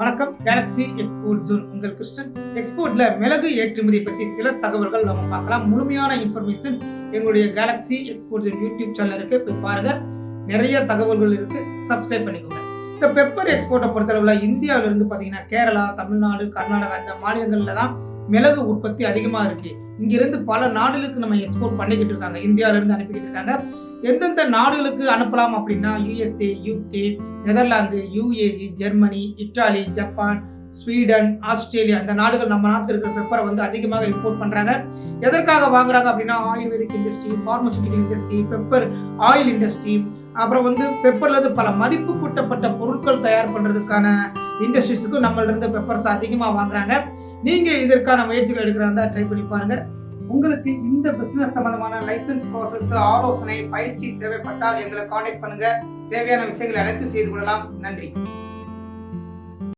வணக்கம். Galaxy export zone உங்கள் கிருஷ்ணன் எக்ஸ்போர்ட்ல மிளகு ஏற்றுமதி பத்தி சில தகவல்கள் நம்ம பார்க்கலாம். முழுமையான இன்ஃபர்மேஷன்ஸ் எங்களுடைய galaxy export zone YouTube channel இருக்கு. போய் பாருங்க. நிறைய தகவல்கள் இருக்கு. சப்ஸ்கிரைப் பண்ணிக்கோங்க. இந்த பெப்பர் எக்ஸ்போர்ட்டை பொறுத்தளவுல இந்தியாவில இருந்து பாத்தீங்கன்னா கேரளா தமிழ்நாடு கர்நாடகா இந்த மாநிலங்கள்ல தான் மிளகு உற்பத்தி அதிகமாக இருக்குது இங்கிருந்து பல நாடுகளுக்கு நம்ம எக்ஸ்போர்ட் பண்ணிக்கிட்டு இருக்காங்க. இந்தியாவிலேருந்து அனுப்பிக்கிட்டு இருக்காங்க. எந்தெந்த நாடுகளுக்கு அனுப்பலாம் அப்படின்னா USA UK Netherlands UAE Germany Italy Japan Sweden Australia இந்த நாடுகள் நம்ம நாட்டில் இருக்கிற பெப்பரை வந்து அதிகமாக இம்போர்ட் பண்ணுறாங்க எதற்காக வாங்குறாங்க அப்படின்னா ayurvedic industry pharmaceutical industry pepper oil industry அப்புறம் வந்து பெப்பர்லேருந்து பல மதிப்பு கூட்டப்பட்ட பொருட்கள் தயார் பண்ணுறதுக்கான இண்டஸ்ட்ரீஸுக்கும் நம்மளிருந்து இருந்து பெப்பர்ஸ் அதிகமாக வாங்குறாங்க. நீங்கள் இதற்கான முயற்சிகள் எடுக்கிறதா ட்ரை பண்ணி பாருங்க. உங்களுக்கு இந்த பிசினஸ் சம்பந்தமான லைசன்ஸ் ப்ராசஸ் ஆலோசனை பயிற்சி தேவைப்பட்டால் எங்களை காண்டாக்ட் பண்ணுங்க. தேவையான விஷயங்களை அனைத்தும் செய்து கொள்ளலாம். நன்றி.